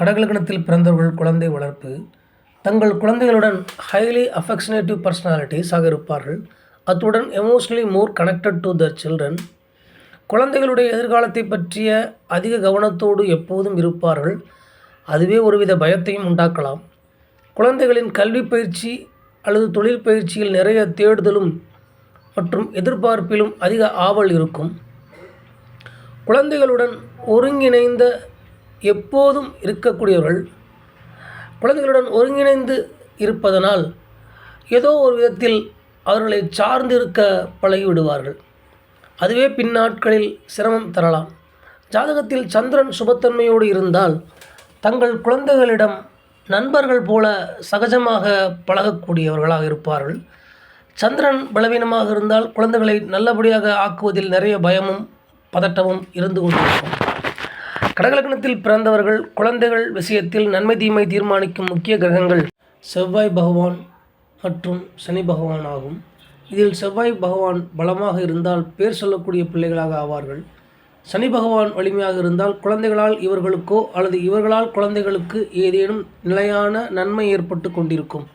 கடகலக்கணத்தில் பிறந்தவர்கள் குழந்தை வளர்ப்பு. தங்கள் குழந்தைகளுடன் ஹைலி அஃபெக்ஷனேட்டிவ் பர்சனாலிட்டிஸாக இருப்பார்கள். அத்துடன் emotionally more connected to the children குழந்தைகளுடைய எதிர்காலத்தை பற்றிய அதிக கவனத்தோடு எப்போதும் இருப்பார்கள். அதுவே ஒருவித பயத்தையும் உண்டாக்கலாம். குழந்தைகளின் கல்வி பயிற்சி அல்லது தொழில் பயிற்சியில் நிறைய தேடுதலும் மற்றும் எதிர்பார்ப்பிலும் அதிக ஆவல் இருக்கும். குழந்தைகளுடன் ஒருங்கிணைந்த எப்போதும் இருக்கக்கூடியவர்கள் குழந்தைகளுடன் ஒருங்கிணைந்து இருப்பதனால் ஏதோ ஒரு விதத்தில் அவர்களை சார்ந்து இருக்க பழகிவிடுவார்கள். அதுவே பின்னாட்களில் சிரமம் தரலாம். ஜாதகத்தில் சந்திரன் சுபத்தன்மையோடு இருந்தால் தங்கள் குழந்தைகளிடம் நண்பர்கள் போல சகஜமாக பழகக்கூடியவர்களாக இருப்பார்கள். சந்திரன் பலவீனமாக இருந்தால் குழந்தைகளை நல்லபடியாக ஆக்குவதில் நிறைய பயமும் பதட்டமும் இருந்து கொண்டிருக்கும். கடகலக்கணத்தில் பிறந்தவர்கள் குழந்தைகள் விஷயத்தில் நன்மை தீமை தீர்மானிக்கும் முக்கிய கிரகங்கள் செவ்வாய் பகவான் மற்றும் சனி பகவான் ஆகும். இதில் செவ்வாய் பகவான் பலமாக இருந்தால் பேர் சொல்லக்கூடிய பிள்ளைகளாக ஆவார்கள். சனி பகவான் வலிமையாக இருந்தால் குழந்தைகளால் இவர்களுக்கோ அல்லது இவர்களால் குழந்தைகளுக்கு ஏதேனும் நிலையான நன்மை ஏற்பட்டு கொண்டிருக்கும்.